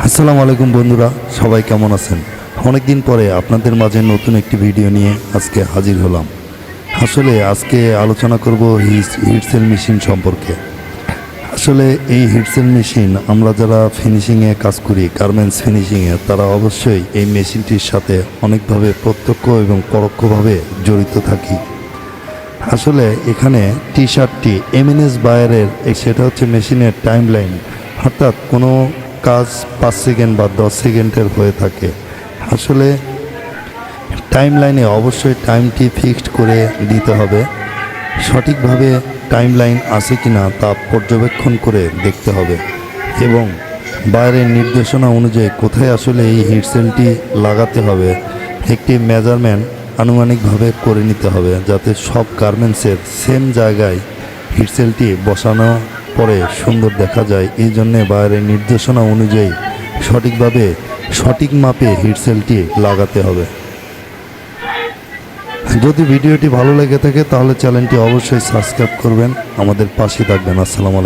আসসালামু আলাইকুম বন্ধুরা, সবাই কেমন আছেন? অনেক দিন পরে আপনাদের মাঝে নতুন একটি ভিডিও নিয়ে আজকে হাজির হলাম। আসলে আজকে আলোচনা করব হিটসেল মেশিন সম্পর্কে। আসলে এই হিটসেল মেশিন আমরা যারা ফিনিশিংয়ে কাজ করি গার্মেন্টস ফিনিশিংয়ে তারা অবশ্যই এই মেশিনটির সাথে অনেকভাবে প্রত্যক্ষ এবং পরোক্ষভাবে জড়িত থাকি। আসলে এখানে টি শার্টটি এমএনএস বায়ারের সেটা হচ্ছে মেশিনের টাইম লাইন অর্থাৎ কোনো কাজ পাঁচ সেকেন্ড বা দশ সেকেন্ডের হয়ে থাকে। আসলে টাইম লাইনে অবশ্যই টাইমটি ফিক্সড করে দিতে হবে। সঠিকভাবে টাইম লাইন আছে কি না তা পর্যবেক্ষণ করে দেখতে হবে। এবং বাইরের নির্দেশনা অনুযায়ী কোথায় আসলে এই হিটসেলটি লাগাতে হবে, একটি মেজারমেন্ট আনুমানিকভাবে করে নিতে হবে, যাতে সব গার্মেন্টসের সেম জায়গায় হিটসেলটি বসানো পরে সুন্দর দেখা যায়। এই জন্যে বাইরের নির্দেশনা অনুযায়ী সঠিকভাবে সঠিক মাপে হিটসেলটি লাগাতে হবে। যদি ভিডিওটি ভালো লেগে থাকে তাহলে চ্যানেলটি অবশ্যই সাবস্ক্রাইব করবেন। আমাদের পাশে থাকবেন। আসসালামু আলাইকুম।